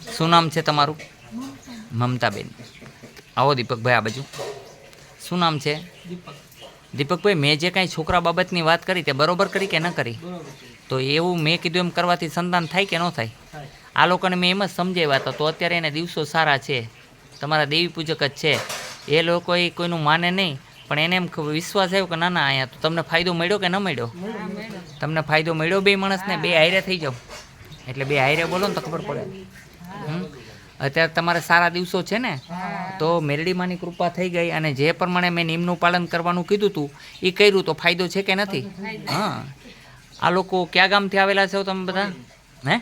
શું નામ છે તમારું? મમતાબેન. આવો દીપકભાઈ, આ બાજુ. શું નામ છે? દીપકભાઈ, મેં જે કાંઈ છોકરા બાબતની વાત કરી તે બરોબર કરી કે ન કરી? તો એવું મેં કીધું એમ કરવાથી સંતાન થાય કે ન થાય? આ લોકોને મેં એમ જ સમજાવ્યા હતા, તો અત્યારે એને દિવસો સારા છે. તમારા દેવી પૂજક જ છે. એ લોકો એ કોઈનું માને નહીં, પણ એને એમ વિશ્વાસ આવ્યો કે ના ના, અહીંયા તો તમને ફાયદો મળ્યો કે ન મળ્યો? તમને ફાયદો મળ્યો બે માણસને, બે હારે થઈ જાઓ. એટલે બે હારે બોલો ને તો ખબર પડે? અત્યારે તમારે સારા દિવસો છે ને? તો મેરડીમાંની કૃપા થઈ ગઈ અને જે પ્રમાણે મેં નિયમનું પાલન કરવાનું કીધું હતું એ કર્યું તો ફાયદો છે કે નથી? હા. આ લોકો ક્યાં ગામથી આવેલા છો તમે બધા? હે?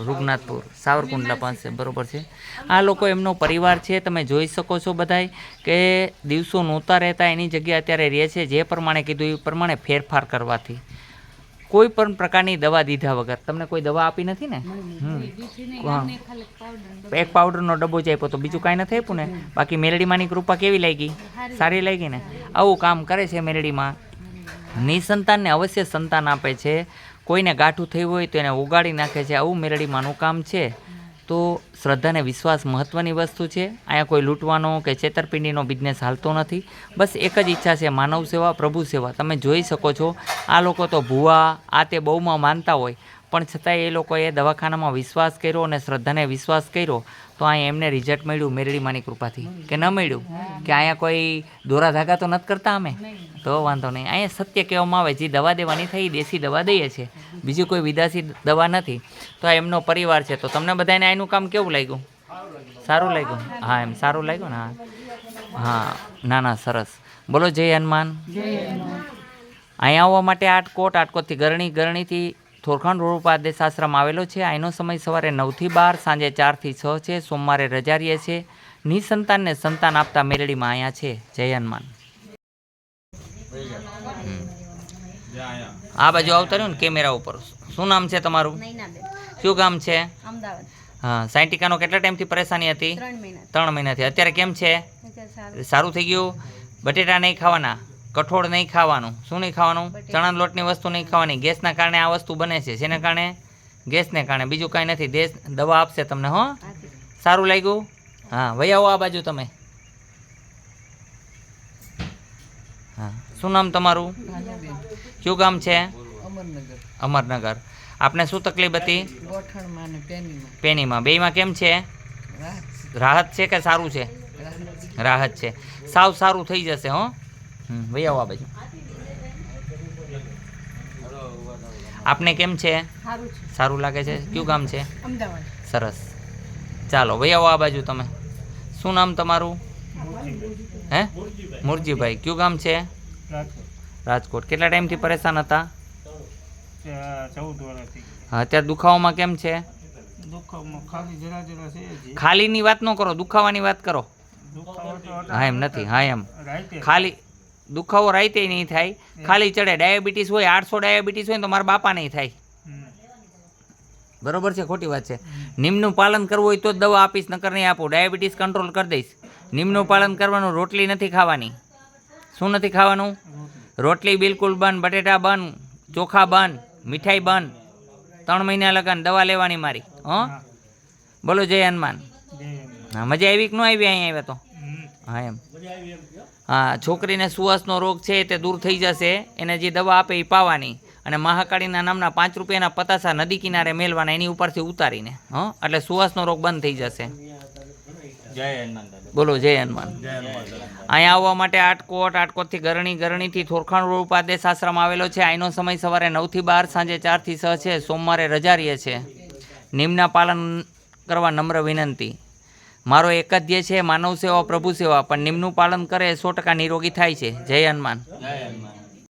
રૂગનાથપુર સાવરકુંડલા પાસે. બરોબર છે. આ લોકો એમનો પરિવાર છે. તમે જોઈ શકો છો બધાય કે દિવસો નહોતા રહેતા એની જગ્યાએ અત્યારે રહે છે. જે પ્રમાણે કીધું એ પ્રમાણે ફેરફાર કરવાથી. કોઈ પણ પ્રકારની દવા દીધા વગર. તમને કોઈ દવા આપી નથી ને. એક પાવડરનો ડબ્બો જ આપ્યો તો બીજું કાંઈ નથી આપ્યું ને? બાકી મેરડીમાંની કૃપા કેવી લાગી? સારી લાગી. ને? આવું કામ કરે છે મેરડીમાં નિસંતાનને અવશ્ય સંતાન આપે છે. કોઈને ગાંઠું થયું હોય તો એને ઉગાડી નાખે છે. આવું મેરડીમાંનું કામ છે. તો શ્રદ્ધા અને વિશ્વાસ મહત્ત્વની વસ્તુ છે. અહીંયા કોઈ લૂંટવાનો કે છેતરપિંડીનો બિઝનેસ હાલતો નથી. બસ એક જ ઈચ્છા છે, માનવ સેવા, પ્રભુ સેવા. તમે જોઈ શકો છો, આ લોકો તો ભૂવા, આ તે બહુમાં માનતા હોય. પણ છતાંય એ લોકોએ દવાખાનામાં વિશ્વાસ કર્યો અને શ્રદ્ધાને વિશ્વાસ કર્યો તો અહીંયા એમને રિઝલ્ટ મળ્યું મેરડીમાની કૃપાથી. કે ન મળ્યું? કે અહીંયા કોઈ દોરા ધાગા તો નથી કરતા અમે? તો વાંધો નહીં. અહીંયા સત્ય કહેવામાં આવે જે દવા દેવાની થઈ દેશી દવા દઈએ છીએ. બીજી કોઈ વિદેશી દવા નથી. તો આ એમનો પરિવાર છે. તો તમને બધાને આનું કામ કેવું લાગ્યું? સારું લાગ્યું? હા એમ સારું લાગ્યું ને? હા. હા. ના ના સરસ. બોલો જય હનુમાન. અહીંયા આવવા માટે આટકોટ આટકોટથી ગરણી ગરણીથી થોરખંડ રોડ ઉપર આદેશ આશ્રમ આવેલો છે. આનો સમય સવારે નવથી બાર સાંજે ચારથી છ છે. સોમવારે રજા રહીએ છે. નિસંતાનને સંતાન આપતા મેરડીમાં અહીંયા છે. જય હનુમાન. આ બાજુ આવતા રહ્યું ને કેમેરા ઉપર. શું નામ છે તમારું? શું ગામ છે? હા સાયન્ટિકાનો કેટલા ટાઈમથી પરેશાની હતી? ત્રણ મહિનાથી. અત્યારે કેમ છે? સારું થઈ ગયું? બટેટા નહીં ખાવાના? કઠોળ નહીં ખાવાનું. શું નહીં ખાવાનું? ચણાના ચણા લોટની વસ્તુ નહીં ખાવાની. ગેસના કારણે આ વસ્તુ બને છે. જેના કારણે? ગેસને કારણે. બીજું કાંઈ નથી. દેશ દવા આપશે તમને હો? સારું લાગ્યું? હા વહી આવો આ બાજુ તમે. હા. શું નામ તમારું? કયું ગામ છે? અમરનગર. અમરનગર. આપને શું તકલીફ હતી? પેનીમાં. બેમાં બેયમાં કેમ છે? રાહત. છે કે સારું છે? રાહત છે. સાવ સારું થઈ જશે હો? વહી આવો આ બાજુ. આપને કેમ છે? સારું લાગે છે? કયું ગામ છે? સરસ. ચાલો વહી આવો આ બાજુ તમે. શું નામ તમારું? હે? મુરજીભાઈ કયું ગામ છે? રાજકોટ. કેટલા ટાઈમથી પરેશાન હતા? હા અત્યારે દુખાવામાં કેમ છે? ખાલીની વાત ન કરો દુખાવાની વાત કરો. હા એમ નથી. હા એમ. ખાલી દુખાવો રાઈતે નહીં થાય. ખાલી ચડે. ડાયાબિટીસ હોય આઠસો ડાયાબિટીસ હોય તો મારા બાપા નહીં થાય. બરોબર છે ખોટી વાત છે. નિમનું પાલન કરવું હોય તો જ દવા આપીશ નકર નહીં આપું. ડાયાબિટીસ કંટ્રોલ કરી દઈશ. નિમનું પાલન કરવાનું રોટલી નથી ખાવાની. શું નથી ખાવાનું? રોટલી. બિલકુલ બંધ બટેટા બંધ ચોખા બંધ મીઠાઈ બંધ. ત્રણ મહિના લગન દવા લેવાની મારી. હં? બોલો જય હનુમાન. હા મજા આવી કે ન આવી? અહીંયા આવ્યા તો? હા એમ. હા છોકરીને સુવાસનો રોગ છે તે દૂર થઈ જશે. એને જે દવા આપે એ પાવાની. અને મહાકાળીના નામના પાંચ રૂપિયાના પતાસા નદી કિનારે મેલવાના એની ઉપરથી ઉતારીને. હં? એટલે સુવાસનો રોગ બંધ થઈ જશે. બોલો જય હનુમાન. અહીંયા આવવા માટે આટકોટ આટકોટથી ગરણી ગરણીથી થોરખાણ રોડ ઉપાદેશ આશ્રમ આવેલો છે. અહીંનો સમય સવારે નવથી બાર સાંજે ચારથી છ છે. સોમવારે રજા રહીએ છે નિમના પાલન કરવા નમ્ર વિનંતી. મારો એક જ ધ્યેય છે, માનવ સેવા, પ્રભુ સેવા, પણ નિયમનું પાલન કરે સો ટકા નિરોગી થાય છે. જય હનુમાન.